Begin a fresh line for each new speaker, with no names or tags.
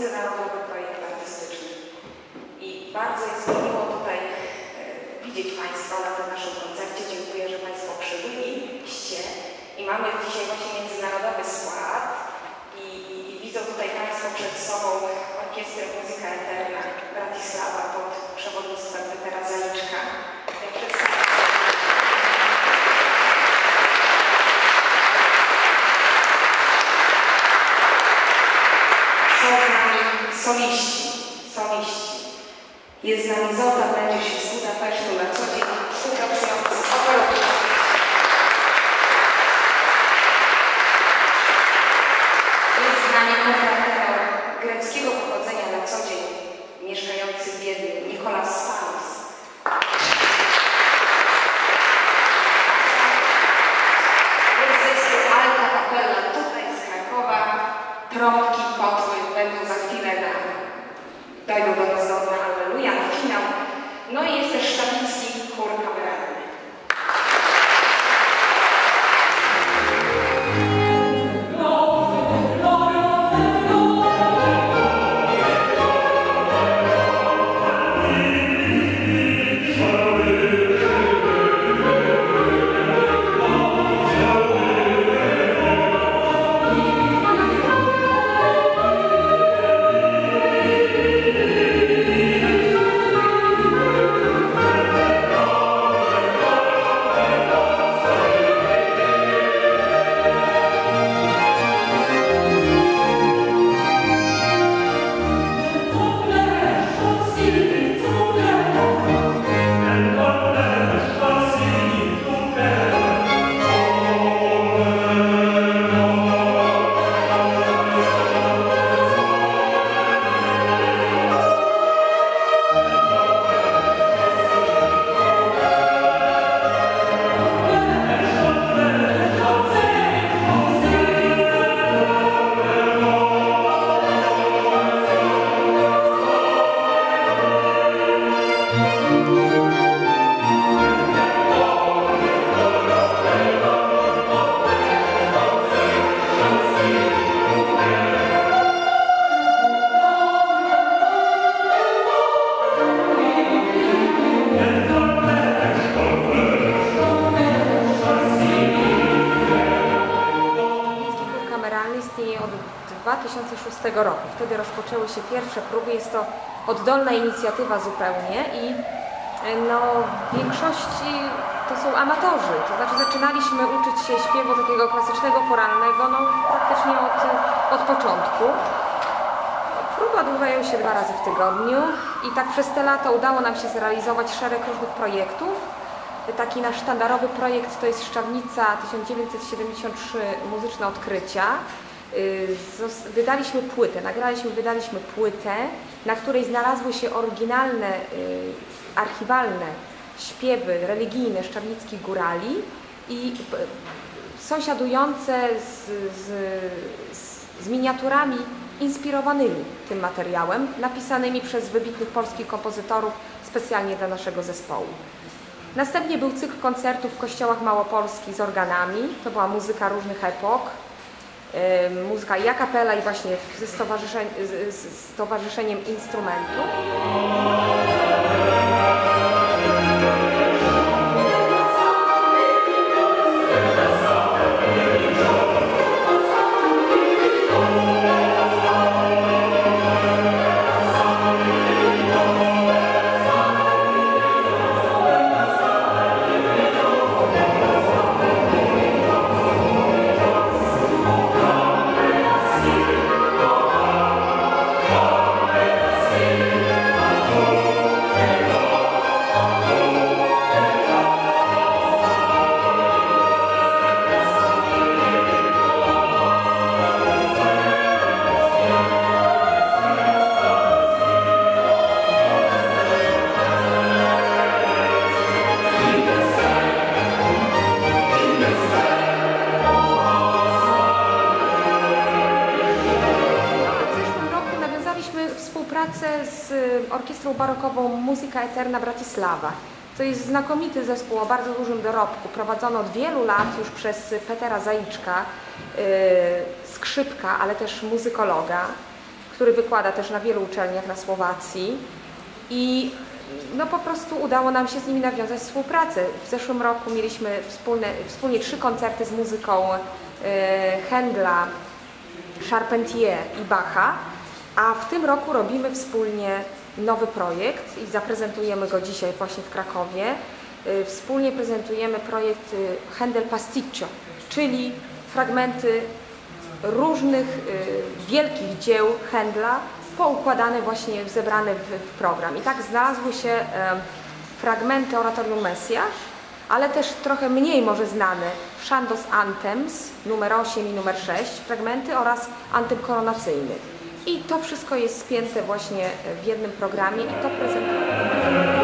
międzynarodowy projekt artystyczny. I bardzo jest miło tutaj e, widzieć Państwa na tym naszym koncercie. Dziękuję, że Państwo przybyliście i mamy dzisiaj właśnie międzynarodowy skład i, i, widzą tutaj Państwo przed sobą Orkiestrę Muzyka Eterna Bratislava pod przewodnictwem teraz soliści, soliści. Jest z nami Zolta Będziesz z Budapesztu na co dzień operą. Jest z kontratenor greckiego pochodzenia na co dzień, mieszkający w Wiedniu, Nikolas
roku. Wtedy rozpoczęły się pierwsze próby. Jest to oddolna inicjatywa zupełnie i e, no, w większości to są amatorzy. To znaczy zaczynaliśmy uczyć się śpiewu takiego klasycznego, choralnego no, praktycznie od, od początku. Próby odbywają się dwa razy w tygodniu i tak przez te lata udało nam się zrealizować szereg różnych projektów. Taki nasz sztandarowy projekt to jest Szczawnica 1973 Muzyczne Odkrycia. Y, Wydaliśmy płytę, nagraliśmy, wydaliśmy płytę, na której znalazły się oryginalne, y, archiwalne śpiewy religijne szczawnickich górali i p- sąsiadujące z, z, z, miniaturami inspirowanymi tym materiałem, napisanymi przez wybitnych polskich kompozytorów specjalnie dla naszego zespołu. Następnie był cykl koncertów w kościołach małopolskich z organami. To była muzyka różnych epok. Muzyka i i właśnie ze z z Stowarzyszeniem Instrumentu. Barokową Muzyka Eterna Bratislava. To jest znakomity zespół o bardzo dużym dorobku, prowadzony od wielu lat już przez Petera Zaiczka, y, skrzypka, ale też muzykologa, który wykłada też na wielu uczelniach na Słowacji. I no po prostu udało nam się z nimi nawiązać współpracę. W zeszłym roku mieliśmy wspólne, wspólnie trzy koncerty z muzyką e, Händla, Charpentier i Bacha, a w tym roku robimy wspólnie nowy projekt i zaprezentujemy go dzisiaj właśnie w Krakowie. Y, Wspólnie prezentujemy projekt y, Händel Pasticcio, czyli fragmenty różnych y, wielkich dzieł Händla poukładane właśnie, zebrane w, program. I tak znalazły się fragmenty oratorium Mesjasz, ale też trochę mniej może znane Shandos Anthems numer 8 i numer 6 fragmenty oraz antem koronacyjny. I to wszystko jest spięte właśnie w jednym programie i to prezentuje.